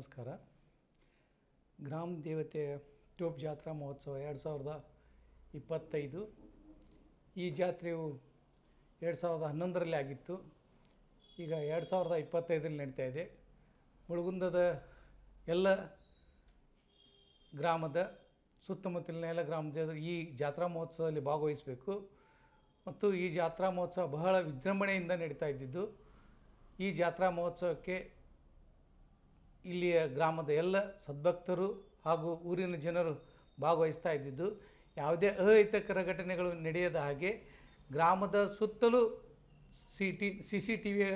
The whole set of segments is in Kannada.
ನಮಸ್ಕಾರ. ಗ್ರಾಮ ದೇವತೆ ಟೋಪ್ ಜಾತ್ರಾ ಮಹೋತ್ಸವ ಎರಡು ಸಾವಿರದ ಇಪ್ಪತ್ತೈದು. ಈ ಜಾತ್ರೆಯು ಎರಡು ಸಾವಿರದ ಹನ್ನೊಂದರಲ್ಲಿ ಆಗಿತ್ತು. ಈಗ ಎರಡು ಸಾವಿರದ ಇಪ್ಪತ್ತೈದರಲ್ಲಿ ನಡೀತಾ ಇದೆ. ಮುಳುಗುಂದದ ಎಲ್ಲ ಗ್ರಾಮದ ಸುತ್ತಮುತ್ತಲಿನ ಎಲ್ಲ ಗ್ರಾಮದ ಈ ಜಾತ್ರಾ ಮಹೋತ್ಸವದಲ್ಲಿ ಭಾಗವಹಿಸಬೇಕು. ಮತ್ತು ಈ ಜಾತ್ರಾ ಮಹೋತ್ಸವ ಬಹಳ ವಿಜೃಂಭಣೆಯಿಂದ ನಡೀತಾ ಇದ್ದಿದ್ದು. ಈ ಜಾತ್ರಾ ಮಹೋತ್ಸವಕ್ಕೆ ಇಲ್ಲಿಯ ಗ್ರಾಮದ ಎಲ್ಲ ಸದ್ಭಕ್ತರು ಹಾಗೂ ಊರಿನ ಜನರು ಭಾಗವಹಿಸ್ತಾ ಇದ್ದಿದ್ದು, ಯಾವುದೇ ಅಹಿತಕರ ಘಟನೆಗಳು ನಡೆಯದ ಹಾಗೆ ಗ್ರಾಮದ ಸುತ್ತಲೂ C T C C T ವಿಯ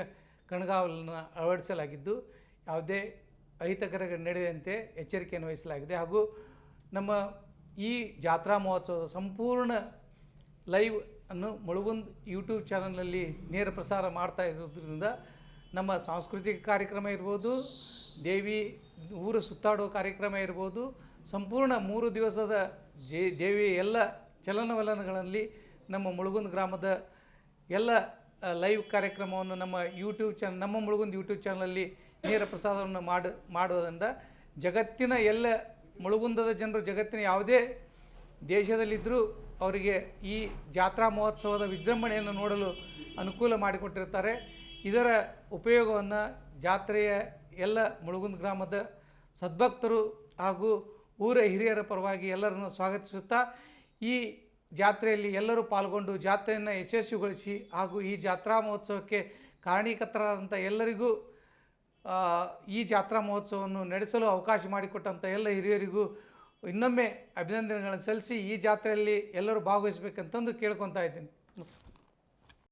ಕಣ್ಗಾವಲನ್ನು ಅಳವಡಿಸಲಾಗಿದ್ದು, ಯಾವುದೇ ಅಹಿತಕರ ನಡೆಯದಂತೆ ಎಚ್ಚರಿಕೆಯನ್ನು ವಹಿಸಲಾಗಿದೆ. ಹಾಗೂ ನಮ್ಮ ಈ ಜಾತ್ರಾ ಮಹೋತ್ಸವದ ಸಂಪೂರ್ಣ ಲೈವ್ ಅನ್ನು ಮುಳುಗುಂದ್ ಯೂಟ್ಯೂಬ್ ಚಾನಲ್ನಲ್ಲಿ ನೇರ ಪ್ರಸಾರ ಮಾಡ್ತಾ ಇರೋದ್ರಿಂದ ನಮ್ಮ ಸಾಂಸ್ಕೃತಿಕ ಕಾರ್ಯಕ್ರಮ ಇರ್ಬೋದು ದೇವಿ ಊರು ಸುತ್ತಾಡುವ ಕಾರ್ಯಕ್ರಮ ಇರ್ಬೋದು, ಸಂಪೂರ್ಣ ಮೂರು ದಿವಸದ ಜೇ ದೇವಿ ಎಲ್ಲ ಚಲನವಲನಗಳಲ್ಲಿ ನಮ್ಮ ಮುಳುಗುಂದ ಗ್ರಾಮದ ಎಲ್ಲ ಲೈವ್ ಕಾರ್ಯಕ್ರಮವನ್ನು ನಮ್ಮ ಯೂಟ್ಯೂಬ್ ಚಾನಲ್ ನಮ್ಮ ಮುಳುಗುಂದ್ ಯೂಟ್ಯೂಬ್ ಚಾನಲಲ್ಲಿ ನೇರ ಪ್ರಸಾರವನ್ನು ಮಾಡಿ ಮಾಡೋದ್ರಿಂದ ಜಗತ್ತಿನ ಎಲ್ಲ ಮುಳುಗುಂದದ ಜನರು, ಜಗತ್ತಿನ ಯಾವುದೇ ದೇಶದಲ್ಲಿದ್ದರೂ ಅವರಿಗೆ ಈ ಜಾತ್ರಾ ಮಹೋತ್ಸವದ ವಿಜೃಂಭಣೆಯನ್ನು ನೋಡಲು ಅನುಕೂಲ ಮಾಡಿಕೊಟ್ಟಿರ್ತಾರೆ ಇದರ ಉಪಯೋಗವನ್ನು ಜಾತ್ರೆಯ ಎಲ್ಲ ಮುಳುಗುಂದ ಗ್ರಾಮದ ಸದ್ಭಕ್ತರು ಹಾಗೂ ಊರ ಹಿರಿಯರ ಪರವಾಗಿ ಎಲ್ಲರನ್ನು ಸ್ವಾಗತಿಸುತ್ತಾ ಈ ಜಾತ್ರೆಯಲ್ಲಿ ಎಲ್ಲರೂ ಪಾಲ್ಗೊಂಡು ಜಾತ್ರೆಯನ್ನು ಯಶಸ್ವಿಗೊಳಿಸಿ ಹಾಗೂ ಈ ಜಾತ್ರಾ ಮಹೋತ್ಸವಕ್ಕೆ ಕಾರಣೀಕರ್ತರಾದಂಥ ಎಲ್ಲರಿಗೂ ಈ ಜಾತ್ರಾ ಮಹೋತ್ಸವವನ್ನು ನಡೆಸಲು ಅವಕಾಶ ಮಾಡಿಕೊಟ್ಟಂಥ ಎಲ್ಲ ಹಿರಿಯರಿಗೂ ಇನ್ನೊಮ್ಮೆ ಅಭಿನಂದನೆಗಳನ್ನು ಸಲ್ಲಿಸಿ ಈ ಜಾತ್ರೆಯಲ್ಲಿ ಎಲ್ಲರೂ ಭಾಗವಹಿಸಬೇಕಂತಂದು ಕೇಳ್ಕೊತಾ ಇದ್ದೀನಿ. ನಮಸ್ಕಾರ.